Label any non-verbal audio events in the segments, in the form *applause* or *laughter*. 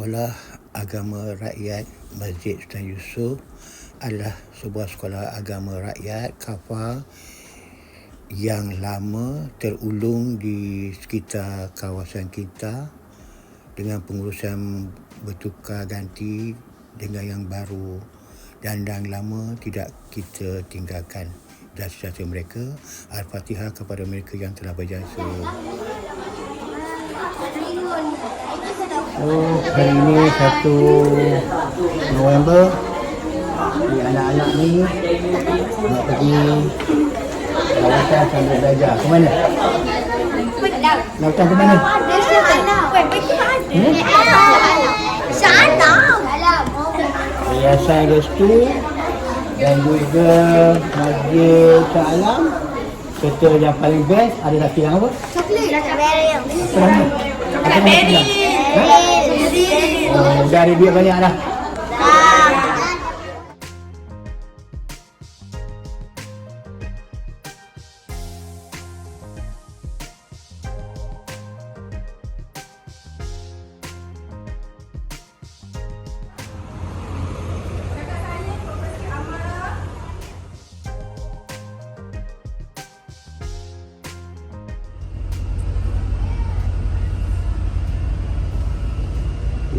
Sekolah Agama Rakyat Masjid Sultan Yusof adalah sebuah sekolah agama rakyat kafar yang lama terulung di sekitar kawasan kita dengan pengurusan bertukar ganti dengan yang baru dan yang lama tidak kita tinggalkan. Jasa-jasa mereka. Al-Fatihah kepada mereka yang telah berjasa Oh, hari ini 1 November Ni anak-anak ni nak pergi kawasan sambil belajar. Ke mana? Nak ke mana? Hmm? Yayasan Restu dan juga Masjid Alam serta yang paling best ada laki yang apa? Apa nama? Apa nama Coklat Oh, dah ada duit banyak dah.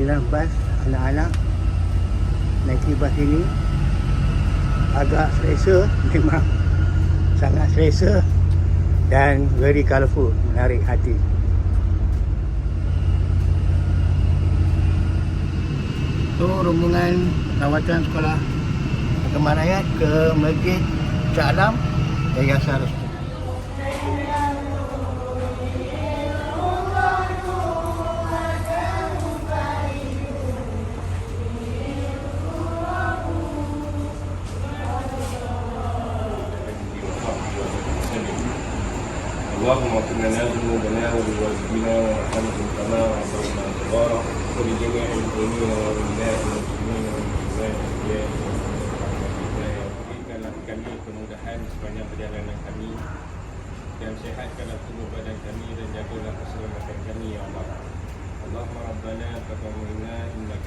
Inilah bas anak-anak. Naiki bas ini agak selesa *laughs* memang sangat selesa dan very colourful menarik hati. Itu rombongan rawatan sekolah agama rakyat ke Masjid Shah Alam Yayasan Restu اللهم اغفر لنا ذنوبنا ولوالدينا وارحمهم كما ربونا صغارا ولجميع المؤمنين والمؤمنات والمسلمين والمسلمات الاحياء Berikanlah kami kemudahan sepanjang perjalanan kami dan sehatkanlah tubuh badan kami dan jagalah keselamatan kami ya Allah. Allahumma rabbana taqabbalna innaka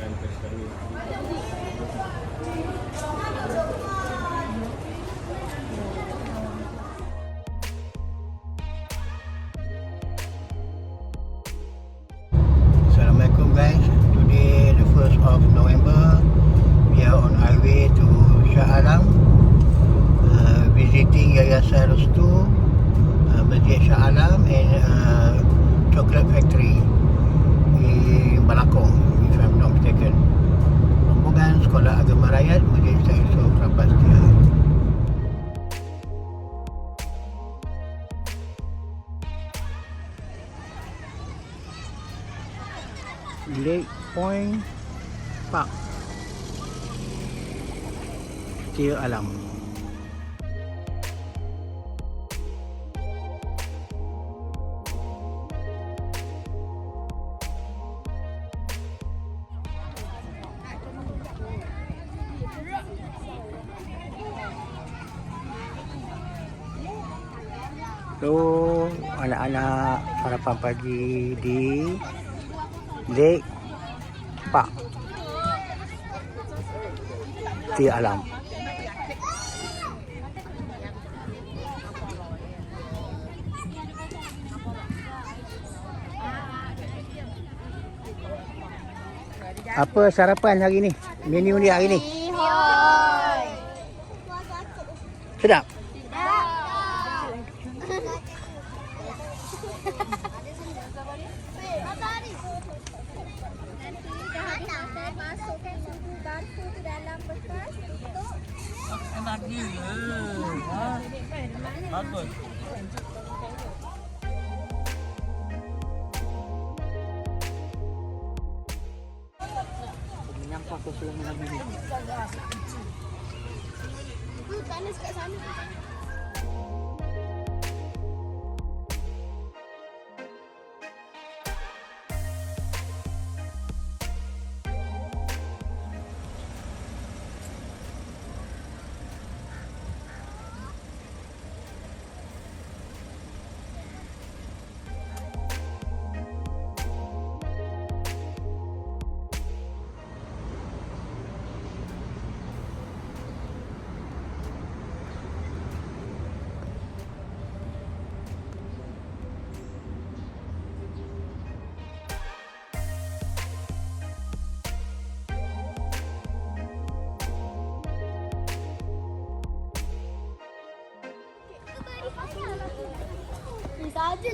Lake Point Park Setia Alam. So, anak-anak sarapan pagi di Lake Park di alam. Apa sarapan hari ni? Menu dia hari ni? Masukkan suhu batu ke dalam bekas untuk Itu panas kat sana.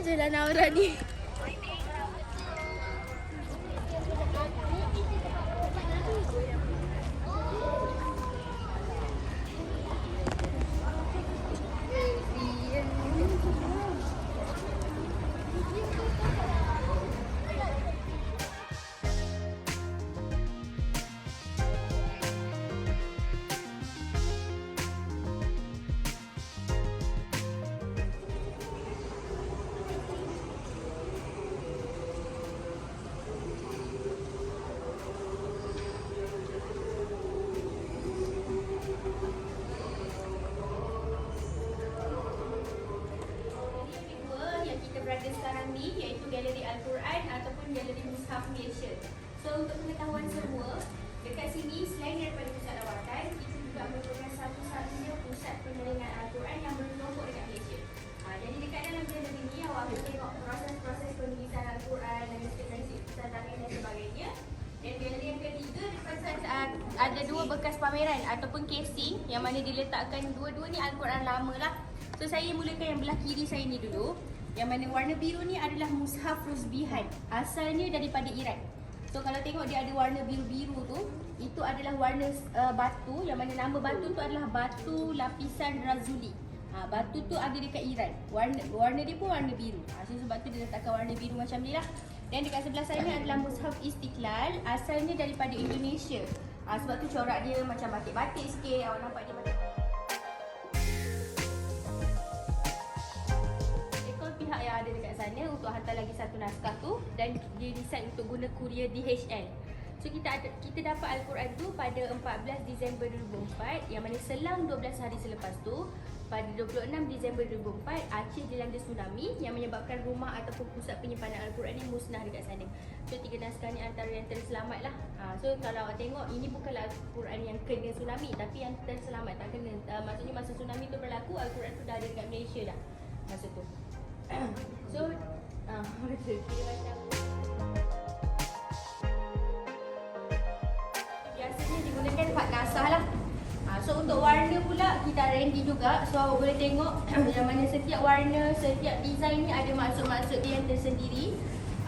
Je lah Naura ni. Malaysia. So untuk pengetahuan semua, dekat sini selain daripada pusat rawatan, kita juga merupakan satu-satunya pusat penyaringan Al-Quran yang berkelompok dekat Malaysia. Ha, jadi dekat dalam galeri ni awak akan tengok proses-proses penulisan Al-Quran dan prinsip pustakawan dan sebagainya. Dan yang ketiga uh, ada dua bekas pameran ataupun casing yang mana diletakkan dua-dua ni Al-Quran lama lah. So saya mulakan yang belah kiri saya ni dulu. Yang mana warna biru ni adalah Mushaf Rusbihan. Asalnya daripada Iran. So kalau tengok dia ada warna biru-biru tu, itu adalah warna uh, batu yang mana nama batu tu adalah batu lapisan Razuli. Ha, batu tu ada dekat Iran. Warna warna dia pun warna biru. Ha, so sebab tu dia letakkan warna biru macam ni lah. Dan dekat sebelah saya ni adalah Mushaf Istiqlal. Asalnya daripada Indonesia. Ha, sebab tu corak dia macam batik-batik sikit. Awak nampak dia macam ada dekat sana untuk hantar lagi satu naskah tu dan dia decide untuk guna kurier DHL. So kita ada, kita dapat Al-Quran tu pada 14 Disember 2004 yang mana selang 12 hari selepas tu pada 26 Disember 2004 Aceh dilanda tsunami yang menyebabkan rumah ataupun pusat penyimpanan Al-Quran ni musnah dekat sana. So tiga naskah ni antara yang terselamat lah. Ha, so kalau awak tengok ini bukanlah Al-Quran yang kena tsunami tapi yang terselamat tak kena. Uh, maksudnya masa tsunami tu berlaku Al-Quran tu dah ada dekat Malaysia dah masa tu. So *laughs* macam biasanya digunakan empat nasah lah. Ha, so untuk warna pula kita randy juga. So awak boleh tengok *clears throat* yang mana setiap warna, setiap design ni ada maksud-maksud dia yang tersendiri.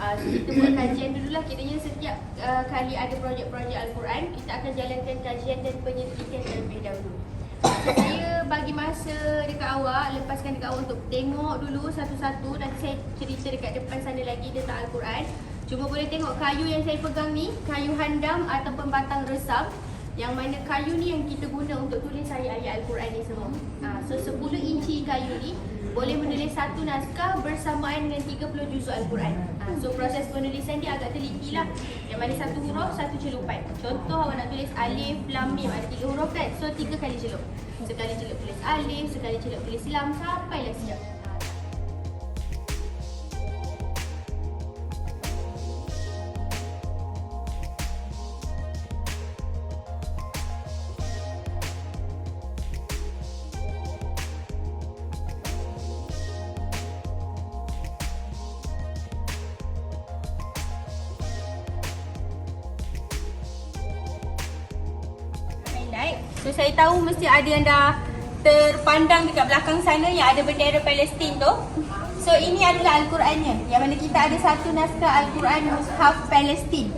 Uh, kita buat kajian dulu lah kiranya setiap uh, kali ada projek-projek Al-Quran kita akan jalankan kajian dan penyelidikan terlebih dahulu. Saya bagi masa dekat awak, lepaskan dekat awak untuk tengok dulu satu-satu dan saya cerita dekat depan sana lagi tentang Al-Quran. Cuma boleh tengok kayu yang saya pegang ni, kayu handam ataupun batang resam. Yang mana kayu ni yang kita guna untuk tulis ayat-ayat Al-Quran ni semua. Ha, so 10 inci kayu ni boleh menulis satu naskah bersamaan dengan 30 juzuk Al-Quran. Ha, so proses penulisan dia agak teliti lah. Yang mana satu huruf, satu celupan. Contoh awak nak tulis alif, lam, mim. Ada tiga huruf kan? So tiga kali celup. Sekali celup tulis alif, sekali celup tulis lam, sampailah siap. So saya tahu mesti ada yang dah terpandang dekat belakang sana yang ada bendera Palestin tu. So ini adalah Al-Qurannya. Yang mana kita ada satu naskah Al-Quran Mushaf Palestin.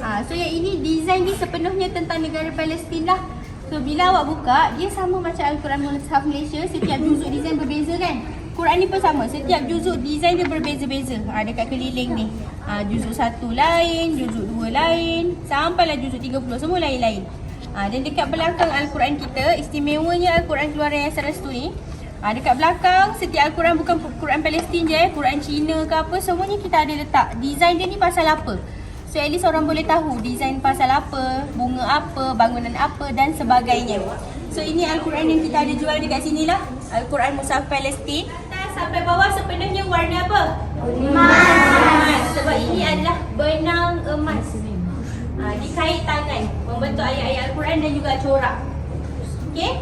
Ha, so yang ini design ni sepenuhnya tentang negara Palestin lah. So bila awak buka, dia sama macam Al-Quran Mushaf Malaysia. Setiap juzuk design berbeza kan? Quran ni pun sama. Setiap juzuk design dia berbeza-beza. Ha, dekat keliling ni. Ha, juzuk satu lain, juzuk dua lain. Sampailah juzuk 30. Semua lain-lain. Ha, dan dekat belakang Al-Quran kita, istimewanya Al-Quran keluaran yang Restu ni. Ha, dekat belakang, setiap Al-Quran bukan Quran Palestin je, eh, Quran Cina ke apa, semuanya kita ada letak. Design dia ni pasal apa? So at least orang boleh tahu design pasal apa, bunga apa, bangunan apa dan sebagainya. So ini Al-Quran yang kita ada jual dekat sini lah. Al-Quran Mushaf Palestin. Atas sampai bawah sepenuhnya warna apa? Emas. Sebab ini adalah benang emas. Ha, dikait tangan membentuk ayat-ayat Al-Quran dan juga corak. Okey?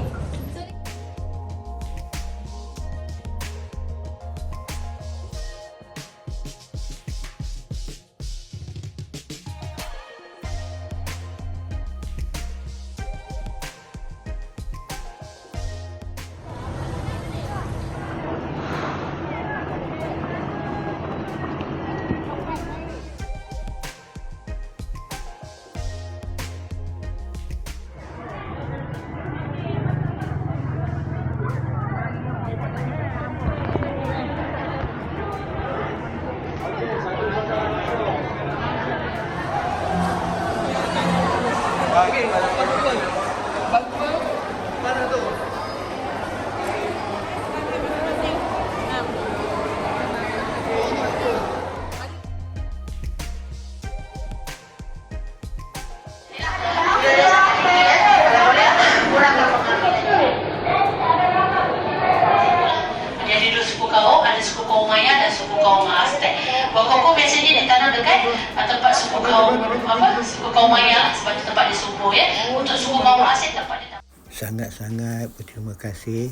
Sangat-sangat berterima kasih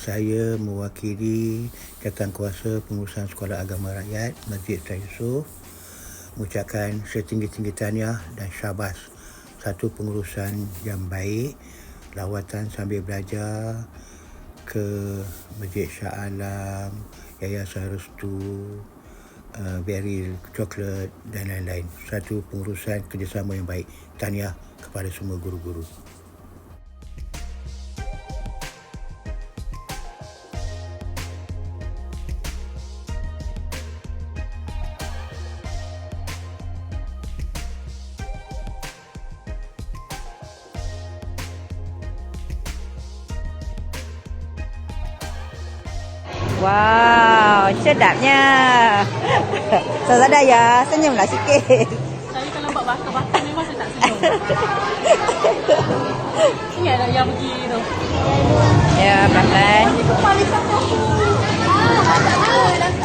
saya mewakili Jawatan Kuasa Pengurusan Sekolah Agama Rakyat Masjid Ustaz Yusof mengucapkan setinggi-tinggi tahniah dan syabas satu pengurusan yang baik lawatan sambil belajar ke Masjid Shah Alam, Yayasan Restu, uh, Berry Coklat dan lain-lain. Satu pengurusan kerjasama yang baik. Tahniah kepada semua guru-guru. Wow, sedapnya. Saudara ya, senyumlah sikit. Saya kalau buat bakar-bakar memang saya tak senyum. Ingat tak yang pergi tu? Ya, pelan-pelan. Pelan-pelan